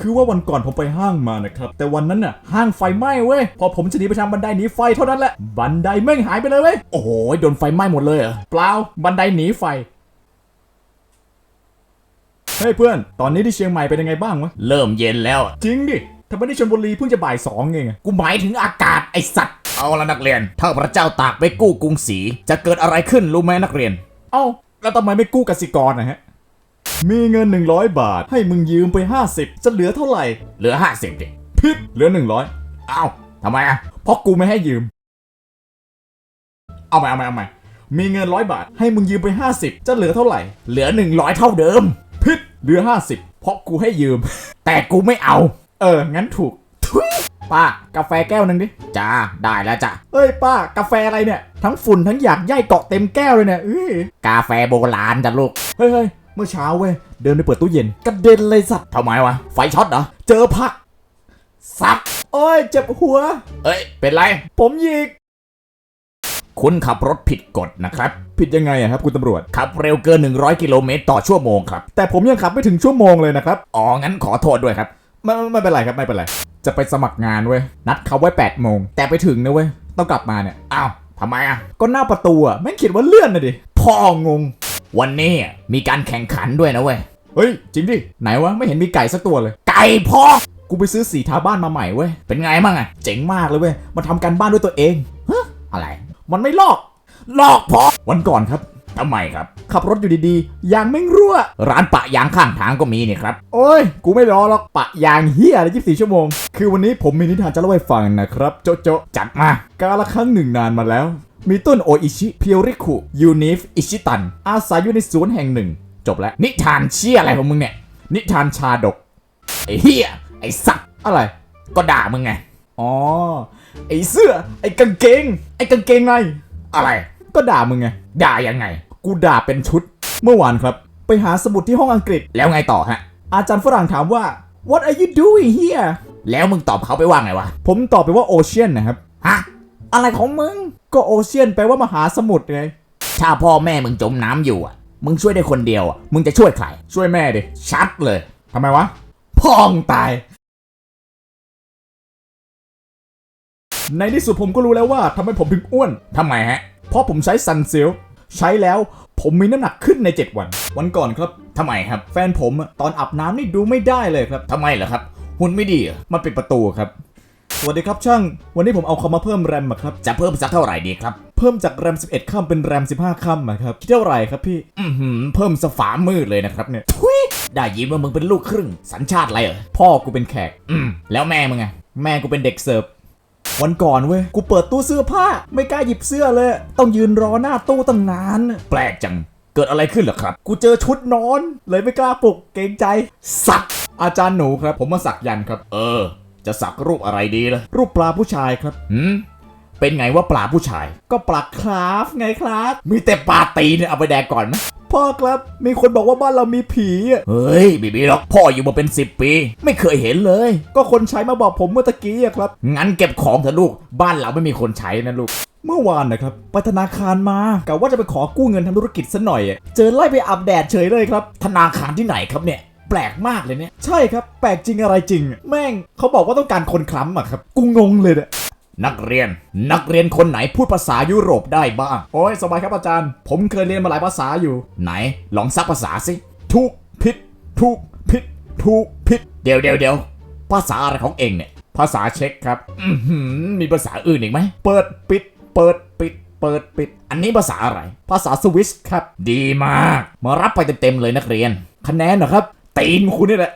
คือว่าวันก่อนผมไปห้างมานะครับ แต่วันนั้นน่ะห้างไฟไหม้เว้ย พอผมจะหนีไปทางบันไดหนีไฟเท่านั้นแหละ บันไดแม่งหายไปเลยเว้ย โอ้โหโดนไฟไหม้หมดเลยเหรอเปล่าบันไดหนีไฟเฮ้ยเพื่อน ตอนนี้ที่เชียงใหม่เป็นยังไงบ้างวะ เริ่มเย็นแล้วอะจริงดิทำไมที่ชลบุรีเพิ่งจะบ่ายสองเองอะกูหมายถึงอากาศไอสัตว์ เอาละนักเรียน ถ้าพระเจ้าตากไปกู้กรุงศรีจะเกิดอะไรขึ้นรู้ไหมนักเรียน เอ้า แล้วทำไมไม่กู้กสิกรนะฮะ มีเงิน 100 บาท ให้มึงยืมไป 50 จะเหลือเท่าไหร่ เหลือห้าสิบดิพิษเหลือ 100เอ้าทำไมอะเพราะกูไม่ให้ยืม เอาใหม่เอาใหม่เอาใหม่มีเงินร้อยบาท ให้มึงยืมไป 50 จะเหลือเท่าไหร่ เหลือหนึ่งร้อยเท่าเดิม พิษเหลือ 50 เพราะกูให้ยืม แต่กูไม่เอา เออ งั้นถูกทุยป้ากาแฟแก้วหนึงดิ จ้า ได้แล้วจ้ะเอ้ยป้ากาแฟอะไรเนี่ย ทั้งฝุ่นทั้งอยากย่ายเกาะเต็มแก้วเลยเนี่ยเอ้ยกาแฟโบราณจ้ะลูก เฮ้ย เฮ้ยเมื่อเช้าเว้ย เดินไปเปิดตู้เย็นกระเด็นเลยสัตว์ทำไมวะ ไฟช็อตเหรอ เจอผักซับโอ้ย เจ็บหัว เอ้ย เป็นไร ผมหยิก คุณขับรถผิดกฎนะครับ ผิดยังไงอะครับ คุณตำรวจ ขับเร็วเกิน 100 กิโลเมตรต่อชั่วโมงครับ แต่ผมยังขับไม่ถึงชั่วโมงเลยนะครับ อ๋อ งั้นขอโทษด้วยครับ ไม่ไม่ไม่เป็นไรครับ ไม่เป็นไร จะไปสมัครงานเว้ย นัดเขาไว้8ปดโมง แต่ไปถึงนะเว้ย ต้องกลับมาเนี่ย อ้าวทำไมอะก็หน้าประตูอะแม่งเขียนว่าเลื่อนนะดิพ่องง วันนี้มีการแข่งขันด้วยนะเว้ย เฮ้ย จริงดิ ไหนวะ ไม่เห็นมีไก่สักตัวเลย ไก่พอ กูไปซื้อสีทาบ้านมาใหม่เว้ย เป็นไงบ้างอะเจ๋งมากเลยเว้ย มาทำการบ้านด้วยตัวเองอะไร มันไม่ลอก ลอกพอ วันก่อนครับทำไมครับ ขับรถอยู่ดีๆ ยางแม่งรั่ว ร้านปะยางข้างทางก็มีนี่ครับ โอ้ย กูไม่รอหรอกปะยางเฮียอะไร24 ชั่วโมง คือวันนี้ผมมีนิทานจะเล่าให้ฟังนะครับ โจะโจะจัดมา กาละครั้งหนึ่งนานมาแล้ว มีต้นโออิชิเพียวริคุยูนิฟอิชิตัน อาศัยอยู่ในสวนแห่งหนึ่ง จบแล้ว นิทานเชี่ยอะไรของมึงเนี่ย นิทานชาดก ไอ้เฮียไอ้สัตว์อะไร ก็ด่ามึงไง อ๋อ ไอเสื้อ ไอกางเกง ไอกางเกงไง อะไร ก็ด่ามึงไง ด่ายังไง กูด่าเป็นชุด เมื่อวานครับ ไปหาสมุดที่ห้องอังกฤษแล้วไงต่อฮะ อาจารย์ฝรั่งถามว่า what are you doing here แล้วมึงตอบเขาไปว่าไงวะ ผมตอบไปว่าโอเชียนนะครับ ฮะ อะไรของมึง ก็โอเชียนแปลว่ามหาสมุทรไงถ้าพ่อแม่มึงจมน้ำอยู่อะ มึงช่วยได้คนเดียวอะ มึงจะช่วยใคร ช่วยแม่ดิ ชัดเลยทำไมวะพ่องตาย ในที่สุดผมก็รู้แล้วว่าทำไมผมถึงอ้วนทำไมฮะ เพราะผมใช้ซันซิล ใช้แล้วผมมีน้ำหนักขึ้นใน 7 วัน วันก่อนครับทำไมครับ แฟนผมตอนอาบน้ำนี่ดูไม่ได้เลยครับทำไมเหรอครับหุ่นไม่ดีมันปิดประตูครับ สวัสดีครับช่าง วันนี้ผมเอาคอมมาเพิ่มแรมอะครับ จะเพิ่มสักเท่าไหร่ดีครับ เพิ่มจากแรม 11 ค่ำเป็นแรม 15 ค่ำอะครับ คิดเท่าไหร่ครับพี่ อือหือเพิ่มสฝามืดเลยนะครับเนี่ยทุยได้ยินว่ามึงเป็นลูกครึ่ง สัญชาติอะไรเหรอ พ่อกูเป็นแขก อืมแล้วแม่มึงไง แม่กูเป็นเด็กเสิร์ฟ วันก่อนเว้ย กูเปิดตู้เสื้อผ้า ไม่กล้าหยิบเสื้อเลย ต้องยืนรอหน้าตู้ตั้งนาน แปลกจัง เกิดอะไรขึ้นเหรอครับ กูเจอชุดนอน เลยไม่กล้าปลุกเกรงใจ สัก อาจารย์หนูครับ ผมมาสักยันต์ครับ เออ จะสักรูปอะไรดีล่ะ รูปปลาผู้ชายครับหืม เป็นไงว่าปลาผู้ชาย ก็ปลาคราฟไงครับ มีแต่ปลาตีนเนี่ยเอาไปแดกก่อนไหมพ่อครับ มีคนบอกว่าบ้านเรามีผีอะเฮ้ยบีบีหรอกพ่ออยู่มาเป็นสิบปี ไม่เคยเห็นเลย ก็คนใช้มาบอกผมเมื่อตะกี้อะครับ งั้นเก็บของเถอะลูก บ้านเราไม่มีคนใช้นะลูก เมื่อวานนะครับไปธนาคารมากะว่าจะไปขอกู้เงินทำธุรกิจซะหน่อยอะเจอไล่ไปอาบแดดเฉยเลยครับ ธนาคารที่ไหนครับเนี่ยแปลกมากเลยเนี่ย ใช่ครับ แปลกจริงอะไรจริงอะแม่งเขาบอกว่าต้องการคนคล้ำอะครับ กูงงเลยเนี่ย นักเรียน นักเรียนคนไหนพูดภาษายุโรปได้บ้าง โอ้ยสบายครับอาจารย์ ผมเคยเรียนมาหลายภาษาอยู่ ไหน ลองซักภาษาสิถูกผิดถูกผิดถูกผิดเดี๋ยวเดี๋ยวเดี๋ยวภาษาอะไรของเองเนี่ย ภาษาเช็คครับอือหือมีภาษาอื่นอีกไหมเปิดปิด เปิดปิด เปิดปิด อันนี้ภาษาอะไร ภาษาสวิสครับ ดีมาก มารับไปเต็มๆเลยนักเรียน คะแนนเหรอครับตีนคุณนี่แหละ